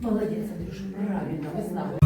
Молодець, Андрюша, правильно, ви знали.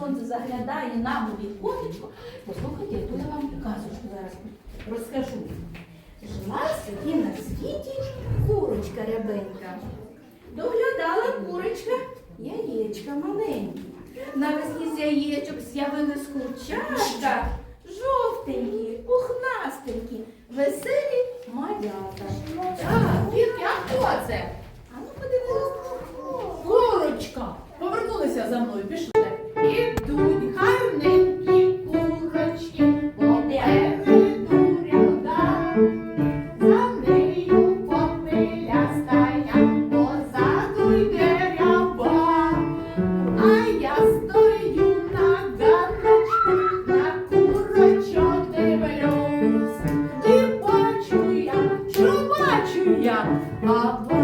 сонце заглядає нам у віконечко, послухайте, яку я вам казочку зараз розкажу. Жила собі на світі курочка рябенька. Доглядала курочка яєчка маленькі. Навесні з яєчок з'явились курчатка, жовтенькі, пухнастенькі, веселі малята. Так, хто це? 마법.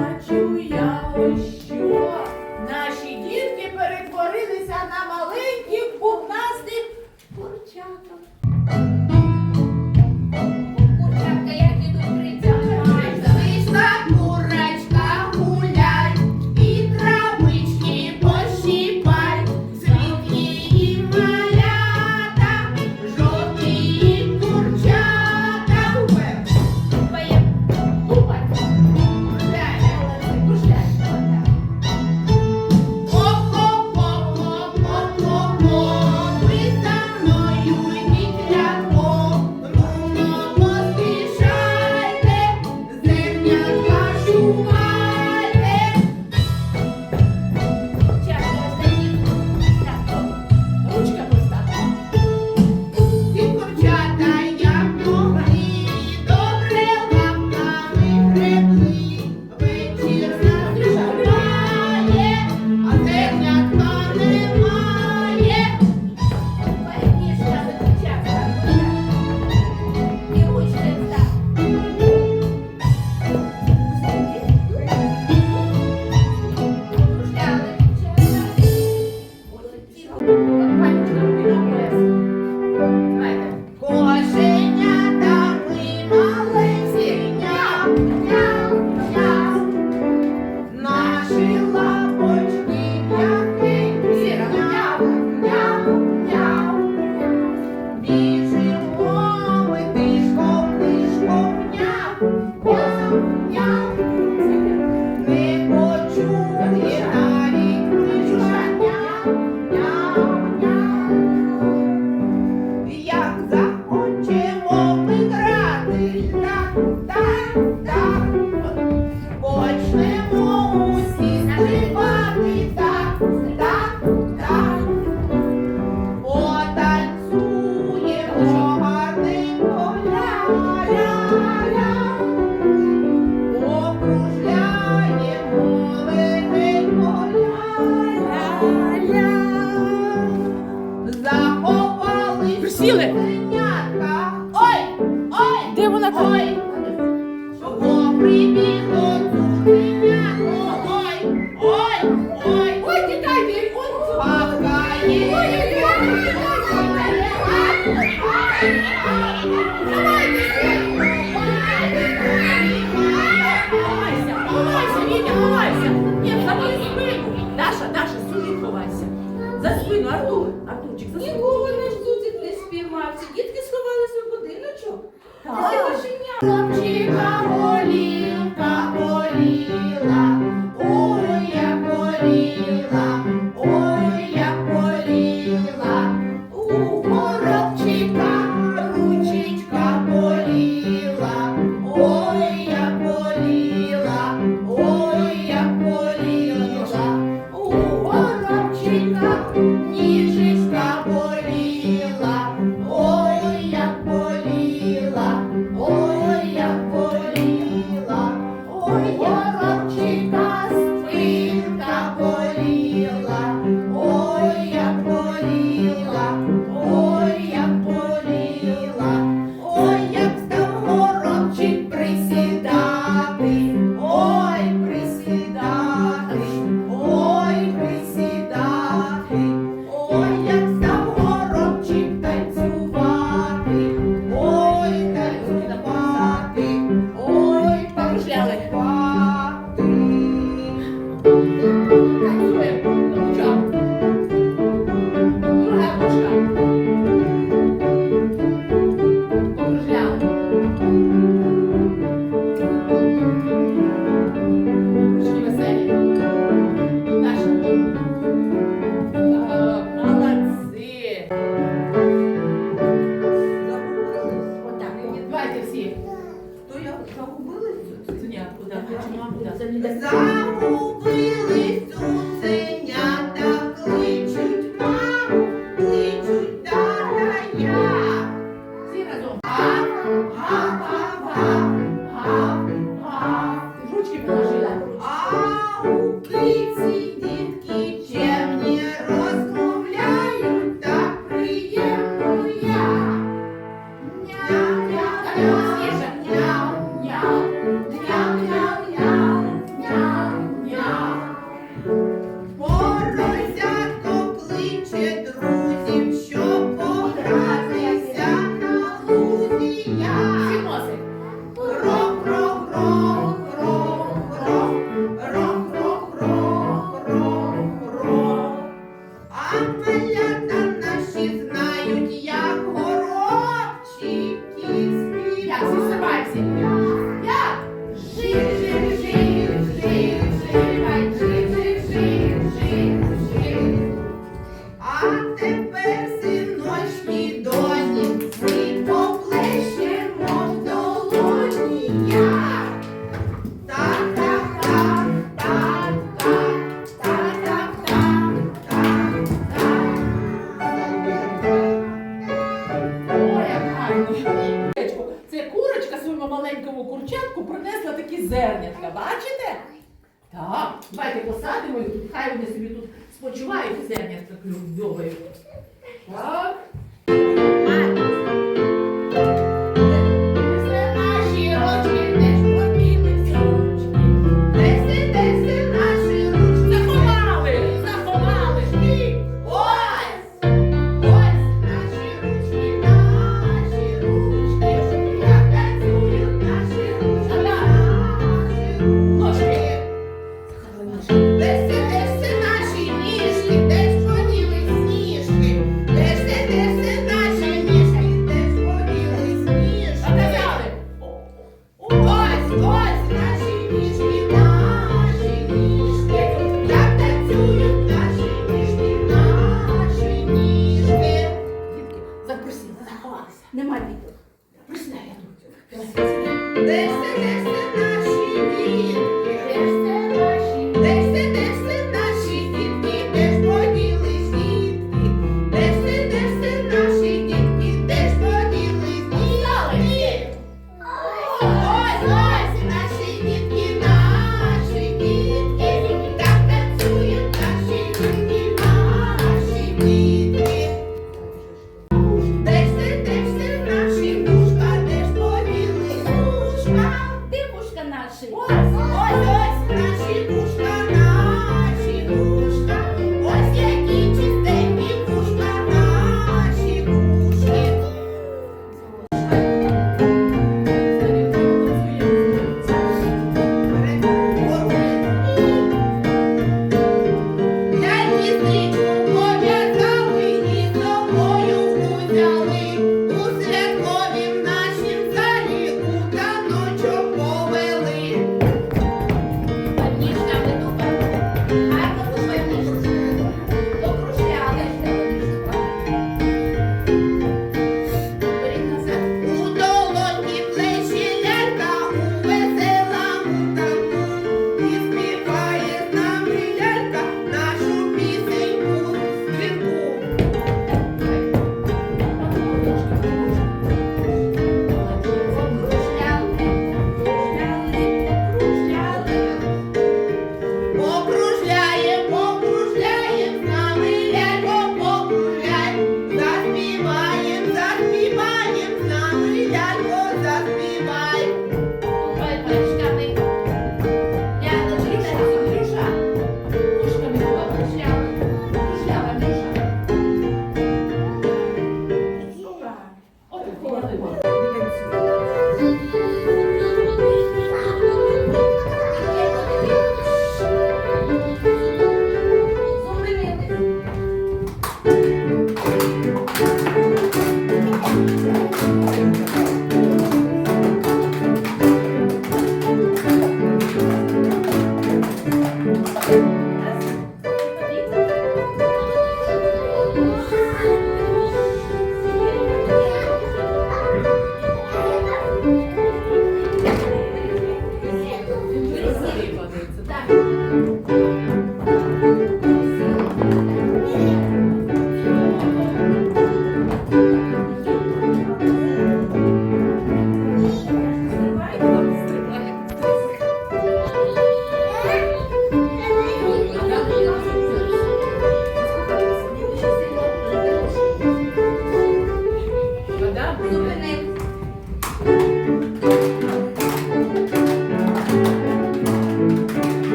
За спину, Артур, Артурчик, за спину. Нікого наш зуцик не спіймався. Дітки сховалися в будиночок. Так. Це вашеня.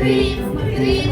Three, three.